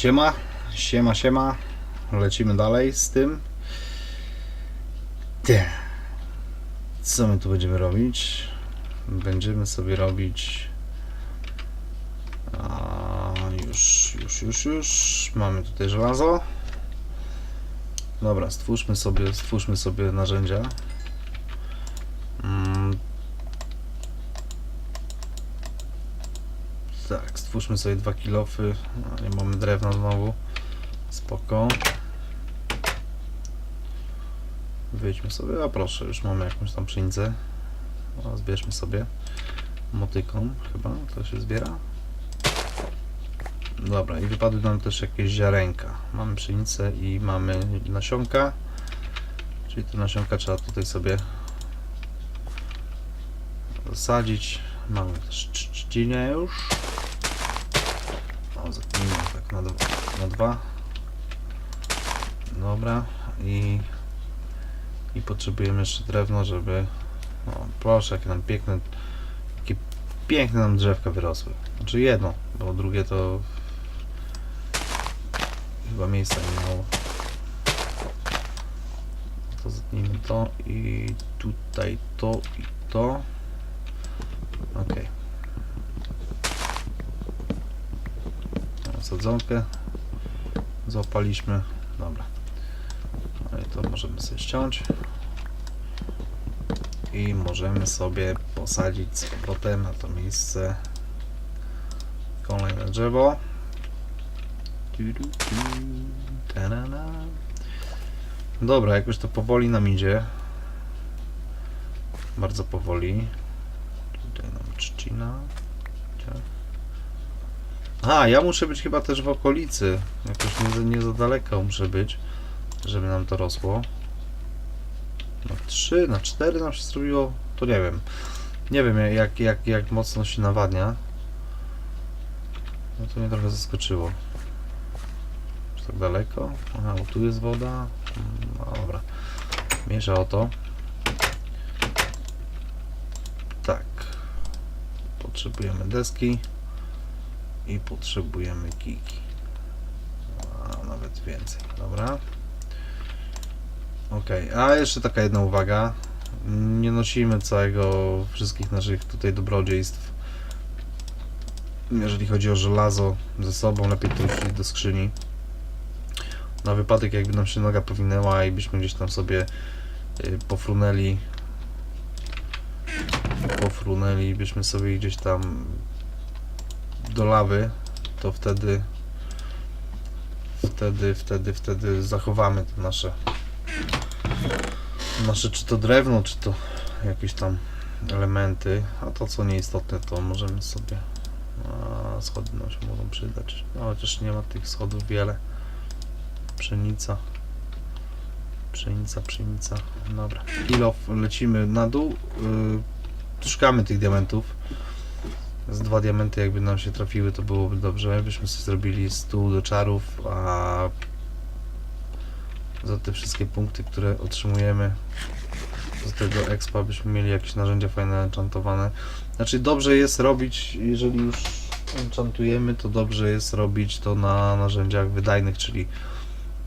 Siema, siema, siema. Lecimy dalej z tym. Co my tu będziemy robić? Będziemy sobie robić. A, już, już, już, już. Mamy tutaj żelazo. Dobra, stwórzmy sobie, stwórzmy sobie narzędzia. Tak, stwórzmy sobie dwa kilofy. A, Nie mamy drewna znowu. Spoko. Wyjdźmy sobie. A proszę, już mamy jakąś tam pszenicę. O, zbierzmy sobie. Motyką chyba to się zbiera. Dobra, i wypadły nam też jakieś ziarenka. Mamy pszenicę i mamy nasionka. Czyli te nasionka trzeba tutaj sobie zasadzić. Mamy też trz- trzcinę już. O, zapnijmy tak na dwa, na dwa. Dobra. I, I potrzebujemy jeszcze drewno, żeby... O, proszę, jakie nam piękne... Jakie piękne nam drzewka wyrosły. Znaczy jedno, bo drugie to... Chyba miejsca nie mało. To zetnijmy to i tutaj to i to. Okej. Okay. Sadzonkę zapaliśmy. Dobra. No i to możemy sobie ściąć. I możemy sobie posadzić z powrotem na to miejsce kolejne drzewo. Dobra, jakoś to powoli nam idzie. Bardzo powoli. Tutaj nam trzcina. A, ja muszę być chyba też w okolicy. Jakoś nie, nie za daleko muszę być, żeby nam to rosło. Na 3, na 4 nam się zrobiło, to nie wiem. Nie wiem jak, jak, jak mocno się nawadnia. No to mnie trochę zaskoczyło. Czy tak daleko? Aha, bo tu jest woda. No dobra. Mniejsza o to. Tak. Potrzebujemy deski i potrzebujemy kiki. A nawet więcej. Dobra. Ok, a jeszcze taka jedna uwaga. Nie nosimy całego, wszystkich naszych tutaj dobrodziejstw. Jeżeli chodzi o żelazo ze sobą, lepiej to wrzucić do skrzyni. Na wypadek jakby nam się noga powinęła i byśmy gdzieś tam sobie y, pofrunęli pofrunęli byśmy sobie gdzieś tam do lawy, to wtedy wtedy, wtedy, wtedy zachowamy te nasze nasze czy to drewno, czy to jakieś tam elementy, a to co nieistotne to możemy sobie a, schody nam się mogą przydać, no, chociaż nie ma tych schodów wiele. Pszenica. Pszenica, pszenica. Dobra, kilof, lecimy na dół. Yy, szukamy tych diamentów z dwa diamenty jakby nam się trafiły to byłoby dobrze, byśmy sobie zrobili stół do czarów, a za te wszystkie punkty, które otrzymujemy z tego expa byśmy mieli jakieś narzędzia fajne enchantowane. Znaczy dobrze jest robić, jeżeli już enchantujemy, to dobrze jest robić to na narzędziach wydajnych, czyli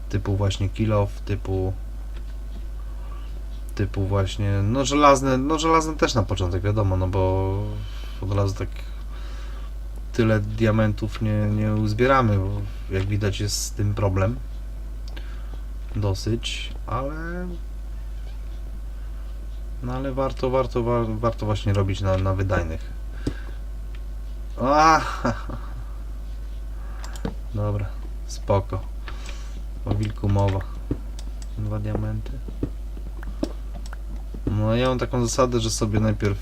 typu właśnie kill off, typu typu właśnie, no żelazne, no żelazne też na początek wiadomo, no bo od razu tak tyle diamentów nie, nie uzbieramy, bo jak widać jest z tym problem dosyć, ale no ale warto, warto, wa- warto właśnie robić na, na wydajnych. A, Dobra, spoko. O wilku mowa. Dwa diamenty. No ja mam taką zasadę, że sobie najpierw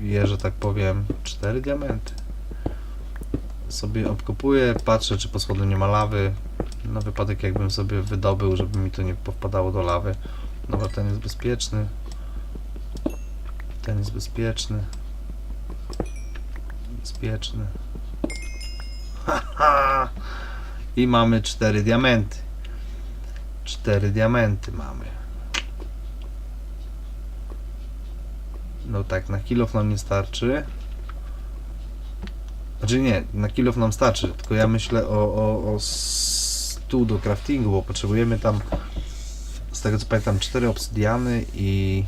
je, że tak powiem, cztery diamenty. Sobie obkopuję, patrzę czy po spodu nie ma lawy. Na wypadek jakbym sobie wydobył, żeby mi to nie powpadało do lawy. Dobra, ten jest bezpieczny. Ten jest bezpieczny. Bezpieczny. Haha! I mamy cztery diamenty. Cztery diamenty mamy. No tak, na kilof nam nie starczy. Znaczy nie, na kilof nam starczy, tylko ja myślę o, o, o stół do craftingu, bo potrzebujemy tam, z tego co pamiętam, cztery obsydiany i,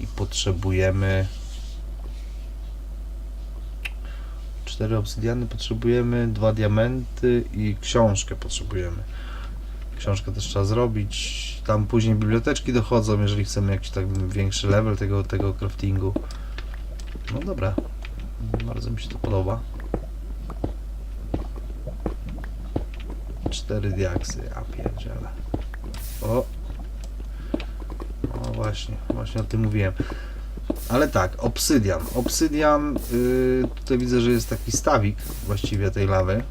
i potrzebujemy cztery obsydiany, potrzebujemy dwa diamenty i książkę potrzebujemy. Książkę też trzeba zrobić. Tam później biblioteczki dochodzą, jeżeli chcemy jakiś tak większy level tego, tego craftingu. No dobra. Bardzo mi się to podoba. Cztery diaksy, ja pierdzielę. O! O właśnie, właśnie o tym mówiłem. Ale tak, obsydian. Obsydian, yy, tutaj widzę, że jest taki stawik właściwie tej lawy.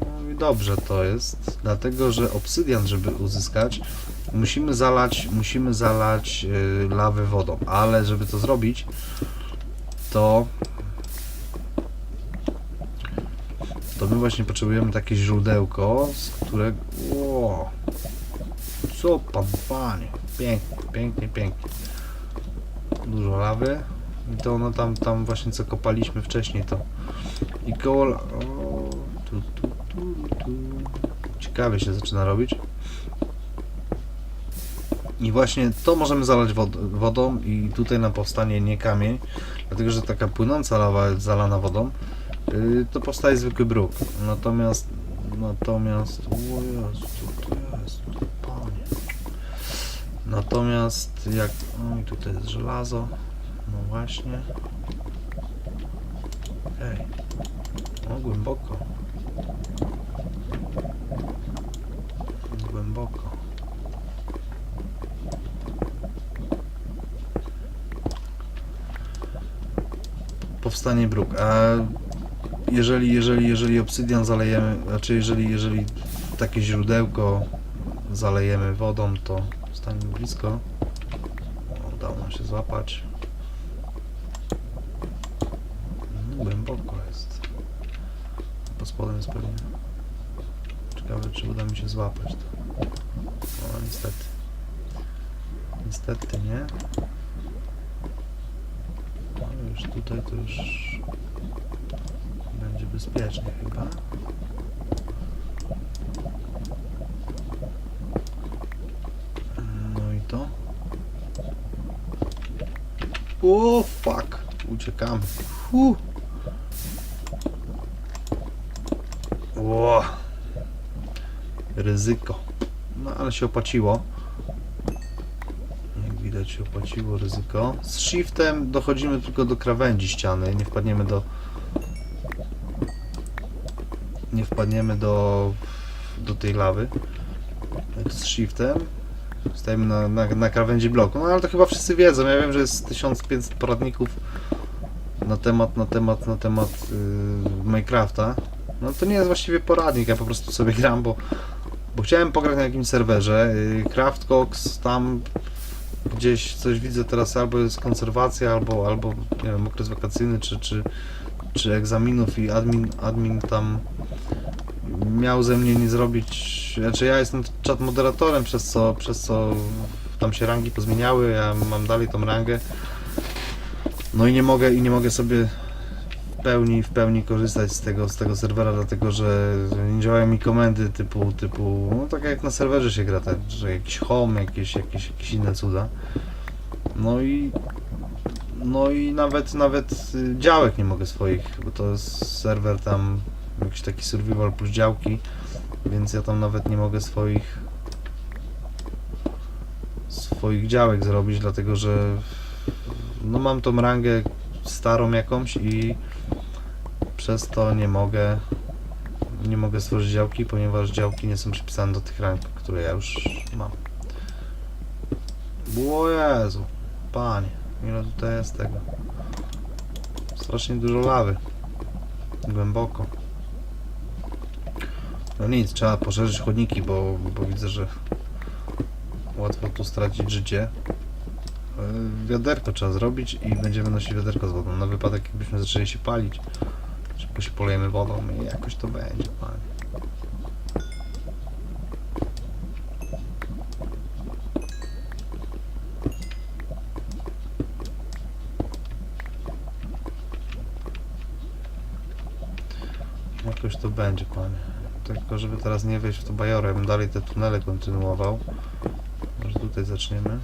No i dobrze to jest, dlatego że obsydian, żeby uzyskać, musimy zalać, musimy zalać yy, lawę wodą, ale żeby to zrobić, to to my właśnie potrzebujemy takie źródełko, z którego... Ło, co pan, panie, pięknie, pięknie, pięknie. Dużo lawy. I to ono tam, tam właśnie co kopaliśmy wcześniej to. I koło... O, tu, tu, tu, tu. Ciekawie się zaczyna robić. I właśnie to możemy zalać wod wodą i tutaj nam powstanie nie kamień, dlatego że taka płynąca lawa jest zalana wodą, to powstaje zwykły bruk. Natomiast, natomiast, o Jezu, co to jest, panie. Natomiast jak, o i tutaj jest żelazo, no właśnie. Okej, o głęboko. Głęboko. powstanie bruk. A jeżeli, jeżeli, jeżeli obsydian zalejemy, znaczy jeżeli, jeżeli takie źródełko zalejemy wodą, to stanie blisko. Udało nam się złapać. No, głęboko jest. Pod spodem jest pewnie. Ciekawe, czy uda mi się złapać to. O, niestety. Niestety nie. Ale już tutaj to już bezpiecznie chyba. No i to. O fuck! Uciekamy. Hu. Ło. Ryzyko. No ale się opłaciło. Jak widać się opłaciło ryzyko. Z shiftem dochodzimy tylko do krawędzi ściany, nie wpadniemy do nie wpadniemy do do tej lawy. Z shiftem stajemy na, na, na krawędzi bloku. No ale to chyba wszyscy wiedzą. Ja wiem, że jest 1500 poradników na temat, na temat, na temat yy, Minecrafta. No to nie jest właściwie poradnik, ja po prostu sobie gram, bo, bo chciałem pograć na jakimś serwerze. Yy, Craftcox tam gdzieś coś widzę teraz albo jest konserwacja, albo, albo nie wiem, okres wakacyjny, czy, czy, czy egzaminów i admin, admin tam miał ze mnie nie zrobić, znaczy ja jestem czat moderatorem, przez co, przez co tam się rangi pozmieniały, ja mam dalej tą rangę. No i nie mogę, i nie mogę sobie pełni, w pełni korzystać z tego, z tego serwera, dlatego że nie działają mi komendy typu, typu, no tak jak na serwerze się gra, tak, że jakiś home, jakieś, jakieś, jakieś inne cuda. No i no i nawet nawet y, działek nie mogę swoich, bo to jest serwer tam jakiś taki survival plus działki, więc ja tam nawet nie mogę swoich swoich działek zrobić, dlatego że no mam tą rangę starą jakąś i przez to nie mogę nie mogę stworzyć działki, ponieważ działki nie są przypisane do tych rank, które ja już mam. O Jezu, panie, ile tutaj jest tego? Strasznie dużo lawy. Głęboko. No nic, trzeba poszerzyć chodniki, bo, bo widzę, że łatwo tu stracić życie. Yy, Wiaderko trzeba zrobić i będziemy nosić wiaderko z wodą. Na wypadek jakbyśmy zaczęli się palić, szybko się polejemy wodą i jakoś to będzie, panie. jakoś to będzie, panie. Tylko żeby teraz nie wejść w to bajorę, ja bym dalej te tunele kontynuował. Może tutaj zaczniemy.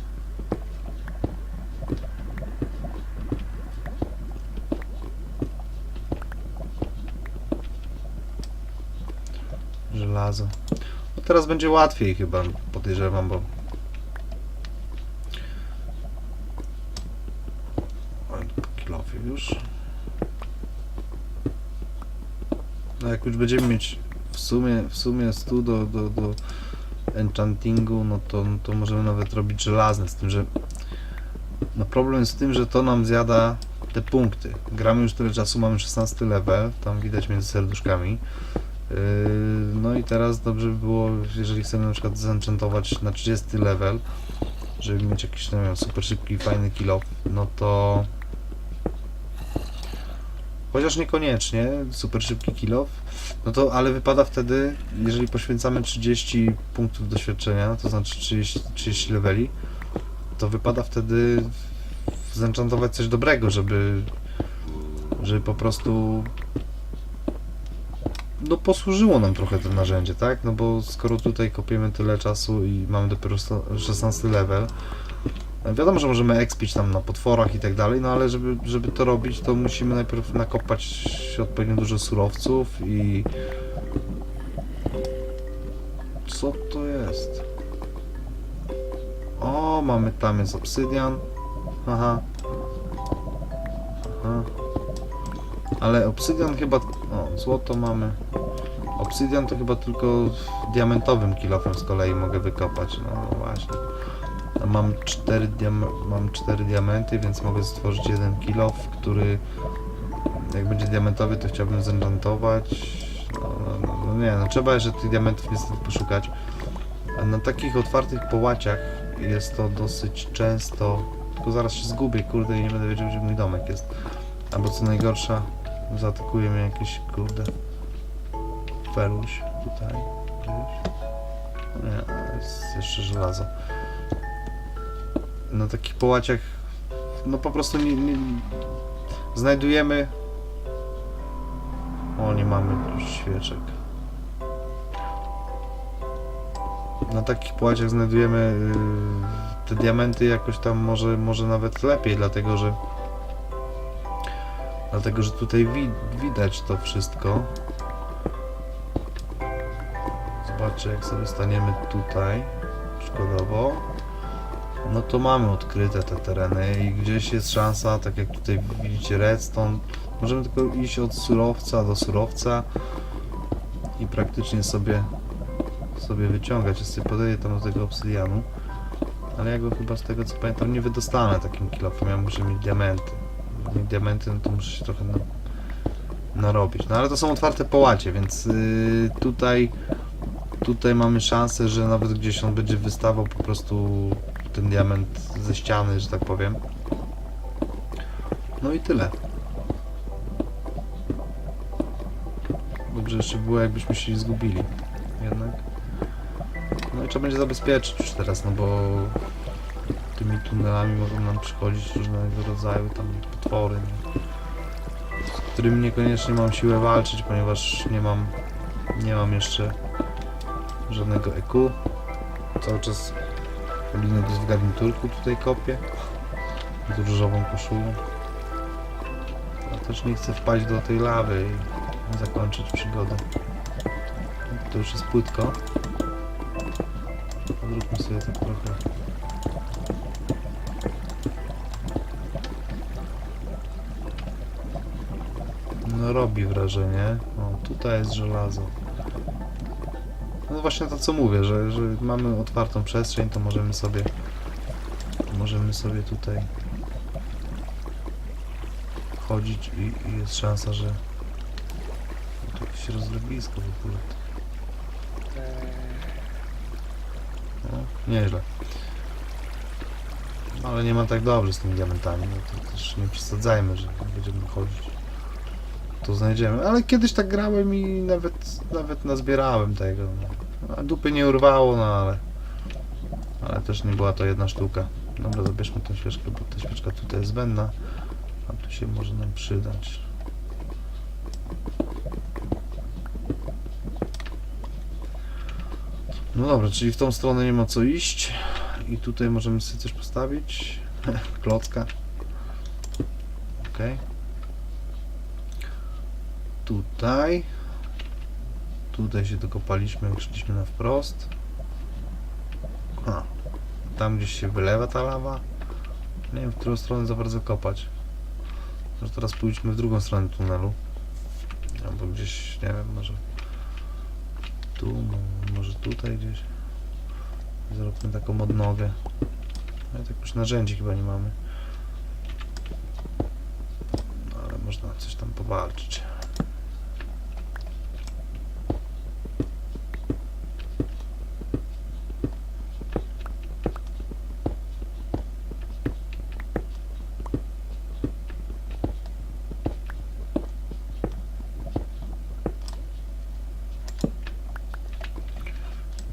Żelazo. No teraz będzie łatwiej chyba, podejrzewam, bo... Kilofie już. No jak już będziemy mieć w sumie, w sumie 100 do, do, do enchantingu, no to, no to możemy nawet robić żelazne, z tym, że no problem jest w tym, że to nam zjada te punkty. Gramy już tyle czasu, mamy 16 level, tam widać między serduszkami. Yy, No i teraz dobrze by było, jeżeli chcemy na przykład zenchantować na 30 level, żeby mieć jakiś, nie wiem, super szybki, fajny kill off, no to... Chociaż niekoniecznie super szybki kill off, no to ale wypada wtedy, jeżeli poświęcamy 30 punktów doświadczenia, to znaczy 30, 30 leveli, to wypada wtedy zenchantować coś dobrego, żeby, żeby po prostu no posłużyło nam trochę to narzędzie, tak? No bo skoro tutaj kopiemy tyle czasu i mamy dopiero sto- 16 level, wiadomo, że możemy expić tam na potworach i tak dalej, no ale żeby, żeby to robić, to musimy najpierw nakopać odpowiednio dużo surowców i... Co to jest? O, mamy tam jest obsydian. Aha. Aha. Ale obsydian chyba... O, złoto mamy. Obsydian to chyba tylko diamentowym kilofem z kolei mogę wykopać. No, no właśnie. Mam cztery, diam mam cztery diamenty, więc mogę stworzyć jeden kilof, który jak będzie diamentowy, to chciałbym zenchantować. No, no, no, no nie, no trzeba jeszcze tych diamentów niestety poszukać. A na takich otwartych połaciach jest to dosyć często... Tylko zaraz się zgubię, kurde, i nie będę wiedział, gdzie mój domek jest. Albo co najgorsza, zaatakuje mnie jakiś, kurde, feluś tutaj, gdzieś. Nie, jest jeszcze żelazo. Na takich połaciach, no po prostu nie, nie znajdujemy... O, nie mamy świeczek. Na takich połaciach znajdujemy yy, te diamenty jakoś tam może, może nawet lepiej, dlatego że dlatego, że tutaj wi widać to wszystko. Zobaczcie, jak sobie staniemy tutaj, przykładowo, no to mamy odkryte te tereny i gdzieś jest szansa, tak jak tutaj widzicie redstone, możemy tylko iść od surowca do surowca i praktycznie sobie sobie wyciągać. Ja sobie podejdę tam do tego obsydianu. Ale ja go chyba z tego co pamiętam nie wydostanę takim kilofem. Ja muszę mieć diamenty. Mieć diamenty, no to muszę się trochę na, narobić. No ale to są otwarte połacie, więc yy, tutaj tutaj mamy szansę, że nawet gdzieś on będzie wystawał po prostu ten diament ze ściany, że tak powiem. No i tyle. Dobrze jeszcze było jakbyśmy się zgubili. Jednak. No i trzeba będzie zabezpieczyć już teraz, no bo tymi tunelami mogą nam przychodzić różnego rodzaju tam potwory, nie? z którymi niekoniecznie mam siłę walczyć, ponieważ nie mam nie mam jeszcze żadnego EQ. Cały czas linę gdzieś w garniturku tutaj kopię. Z różową koszulą. Ja też nie chcę wpaść do tej lawy i zakończyć przygodę. To już jest płytko. Zróbmy sobie tak trochę. No robi wrażenie. O, tutaj jest żelazo. No właśnie to co mówię, że, że mamy otwartą przestrzeń, to możemy sobie możemy sobie tutaj chodzić i, i jest szansa, że tu jakieś rozlewisko w ogóle. No, nieźle. Ale nie ma tak dobrze z tymi diamentami, no to też nie przesadzajmy, że będziemy chodzić. To znajdziemy. Ale kiedyś tak grałem i nawet, nawet nazbierałem tego. No. Dupy nie urwało, no ale... Ale też nie była to jedna sztuka. Dobra, zabierzmy tę świeczkę, bo ta świeczka tutaj jest zbędna. A tu się może nam przydać. No dobra, czyli w tą stronę nie ma co iść. I tutaj możemy sobie coś postawić. Klocka. Ok. Tutaj. Tutaj się dokopaliśmy, jak szliśmy na wprost. A, tam gdzieś się wylewa ta lawa. Nie wiem, w którą stronę za bardzo kopać. Może teraz pójdźmy w drugą stronę tunelu. Albo gdzieś, nie wiem, może tu, mo- może tutaj gdzieś. Zróbmy taką odnogę. Ale tak już narzędzi chyba nie mamy. No, ale można coś tam powalczyć.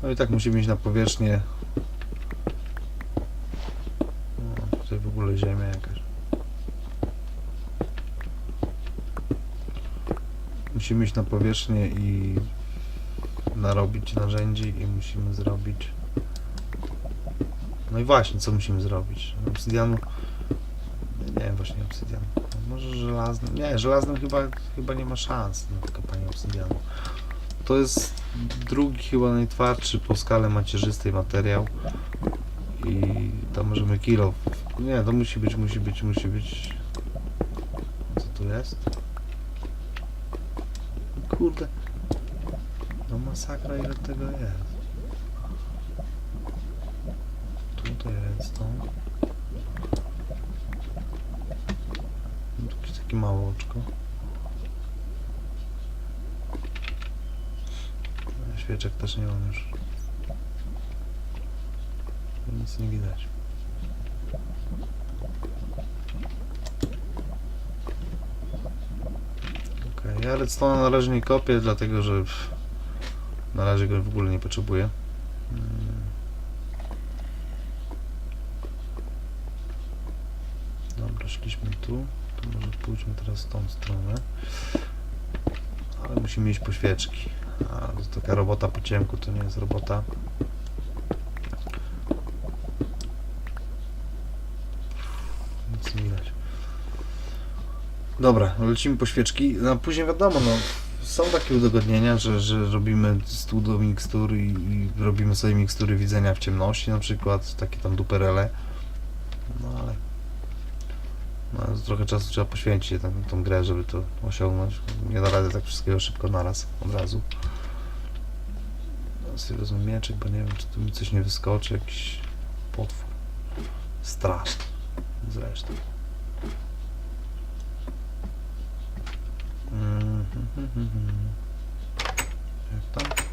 No i tak musimy iść na powierzchnię. O, tutaj w ogóle ziemia jakaś. Musimy iść na powierzchnię i narobić narzędzi i musimy zrobić. No i właśnie, co musimy zrobić? Obsydianu. Nie wiem, właśnie obsydian. Może żelazny. Nie, żelaznym chyba, chyba nie ma szans na kopanie obsydianu. To jest drugi chyba najtwardszy po skale macierzystej materiał. I tam możemy kilo. Nie to musi być musi być musi być. Co tu jest? Kurde. No masakra ile tego jest. Tutaj redstone No, tu jakieś takie małe oczko Świeczek też nie mam już. Nic nie widać. Okej, ja redstone na razie nie kopię, dlatego że na razie go w ogóle nie potrzebuję. Mm. Dobra, szliśmy tu. To może pójdźmy teraz w tą stronę. Ale musimy iść po świeczki. To taka robota po ciemku, to nie jest robota. Nic nie widać. Dobra, lecimy po świeczki. No, później wiadomo, no, są takie udogodnienia, że, że robimy stół do mikstur i, i robimy sobie mikstury widzenia w ciemności, na przykład takie tam duperele. No ale no, trochę czasu trzeba poświęcić tę, tą grę, żeby to osiągnąć. Nie da rady tak wszystkiego szybko naraz, od razu. Sobie wezmę mieczyk, bo nie wiem, czy tu mi coś nie wyskoczy, jakiś potwór. Straszny. Zresztą. Mhm. Jak tam?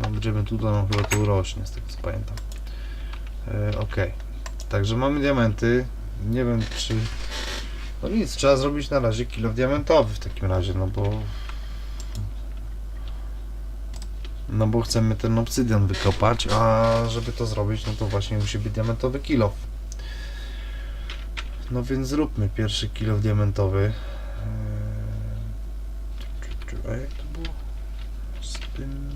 No, będziemy tutaj, no chyba to urośnie, z tego co pamiętam. E, Okej. Także mamy diamenty. Nie wiem czy... No nic, trzeba zrobić na razie kilo diamentowy w takim razie, no bo... No bo chcemy ten obsydian wykopać, a żeby to zrobić, no to właśnie musi być diamentowy kilo. No więc zróbmy pierwszy kilo diamentowy. Eee, A jak to było? Tym...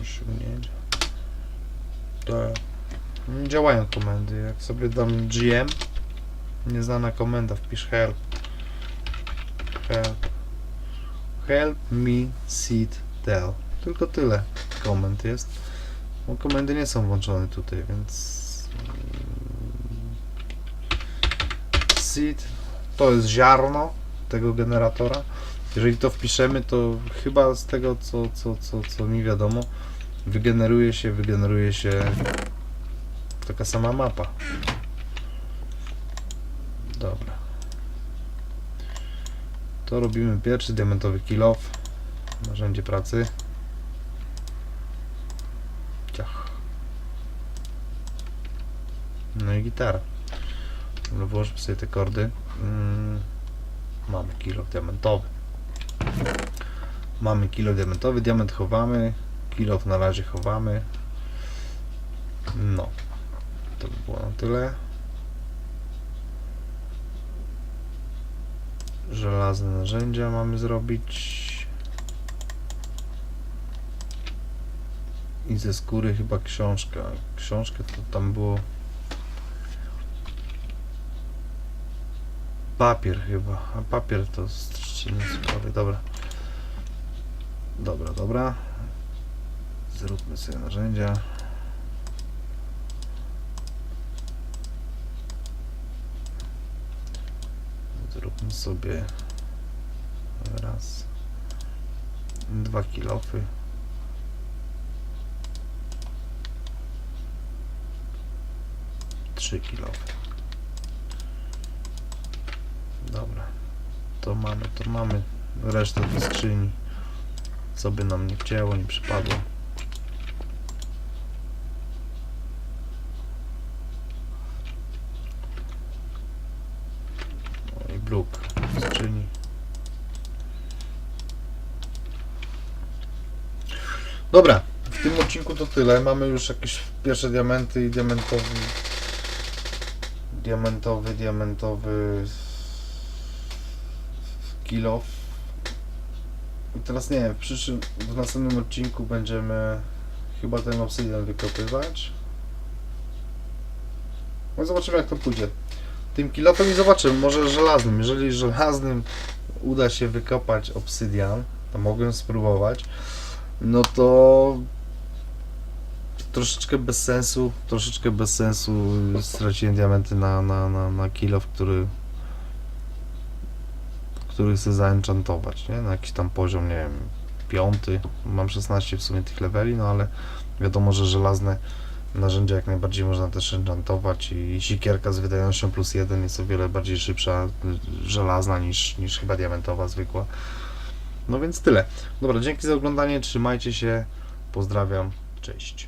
Osiągnięcia. Tak. Nie działają komendy. Jak sobie dam GM, nieznana komenda, wpisz help. Help. Help me seed tell. Tylko tyle komend jest. Bo komendy nie są włączone tutaj, więc... mm, Seed to jest ziarno tego generatora. Jeżeli to wpiszemy, to chyba z tego co, co, co, co mi wiadomo, wygeneruje się, wygeneruje się taka sama mapa. Dobra. To robimy pierwszy diamentowy kill off. Narzędzie pracy. Ciach. No i gitara. Dobra, włożmy sobie te kordy. Mm, mamy kilo diamentowy. Mamy kilo diamentowy. Diament chowamy. Kilo na razie chowamy. No to by było na tyle. Żelazne narzędzia mamy zrobić. I ze skóry chyba książka. Książkę to tam było... Papier chyba. A papier to z trzciny. Dobra. Dobra, dobra. Zróbmy sobie narzędzia. Sobie raz, dwa kilofy. Trzy kilofy. Dobra. To mamy, to mamy. Resztę do skrzyni. Co by nam nie wcięło, nie przypadło. No i bluk w skrzyni. Dobra, w tym odcinku to tyle. Mamy już jakieś pierwsze diamenty i diamentowy. Diamentowy, diamentowy. Kilo. I teraz nie wiem, w przyszłym, w następnym odcinku będziemy chyba ten obsydian wykopywać. No zobaczymy jak to pójdzie. Tym kilofem i zobaczymy, może żelaznym. Jeżeli żelaznym uda się wykopać obsydian, to mogę spróbować. No to troszeczkę bez sensu, troszeczkę bez sensu straciłem diamenty na, na, na, na kilof, który który chcę zaenchantować, nie? Na jakiś tam poziom, nie wiem, piąty. Mam 16 w sumie tych leveli, no ale wiadomo, że żelazne narzędzia jak najbardziej można też enchantować i sikierka z wydajnością plus jeden jest o wiele bardziej szybsza y, żelazna niż, niż chyba diamentowa zwykła. No więc tyle. Dobra, dzięki za oglądanie, trzymajcie się, pozdrawiam, cześć.